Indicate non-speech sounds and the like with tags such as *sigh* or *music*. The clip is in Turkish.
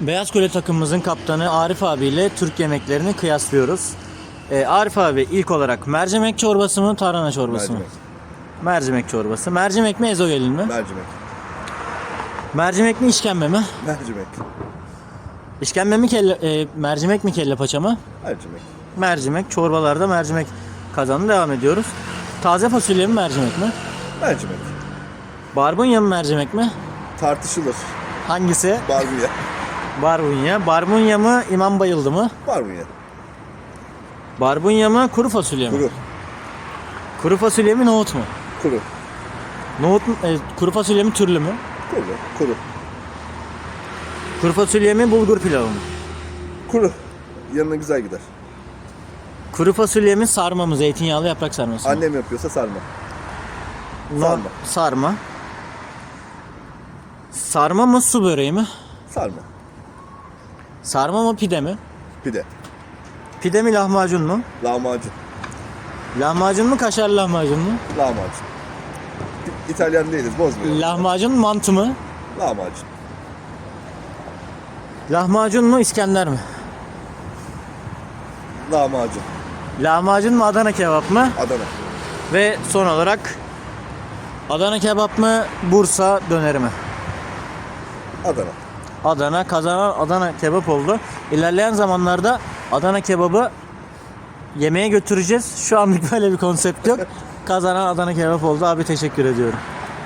Beyaz Kule takımımızın kaptanı Arif abiyle Türk yemeklerini kıyaslıyoruz. Ee, Arif abi ilk olarak mercimek çorbası mı, tarhana çorbası mı? Mercimek. Mercimek çorbası. Mercimek mi, ezogelin mi? Mercimek. Mercimek mi, işkembe mi? Mercimek. İşkembe mi, kelle, e, mercimek mi, kelle paça mı? Mercimek. Mercimek, çorbalarda mercimek kazanı devam ediyoruz. Taze fasulye mi, mercimek mi? Mercimek. Barbunya mı, mercimek mi? Tartışılır. Hangisi? Barbunya. Barbunya. Barbunya mı, imam bayıldı mı? Barbunya. Barbunya mı, kuru fasulye mi? Kuru. Kuru fasulye mi, nohut mu? Kuru. Nohut mu, e, kuru fasulye mi, türlü mü? Kuru. Kuru. Kuru fasulye mi, bulgur pilavı mı? Kuru. Yanına güzel gider. Kuru fasulye mi, sarma mı, zeytinyağlı yaprak sarması mı? Annem yapıyorsa sarma. No- sarma. Sarma. Sarma mı, su böreği mi? Sarma. Sarma mı, pide mi? Pide. Pide mi, lahmacun mu? Lahmacun. Lahmacun mu, kaşarlı lahmacun mu? Lahmacun. İtalyan değiliz bozmayalım. Lahmacun mantı mı? Lahmacun. Lahmacun mu, İskender mi? Lahmacun. Lahmacun mu, Adana kebap mı? Adana. Ve son olarak Adana kebap mı, Bursa döneri mi? Adana. Adana kazanan Adana kebap oldu. İlerleyen zamanlarda Adana kebabı yemeğe götüreceğiz. Şu anlık *laughs* böyle bir konsept yok. Kazanan Adana kebap oldu. Abi teşekkür ediyorum.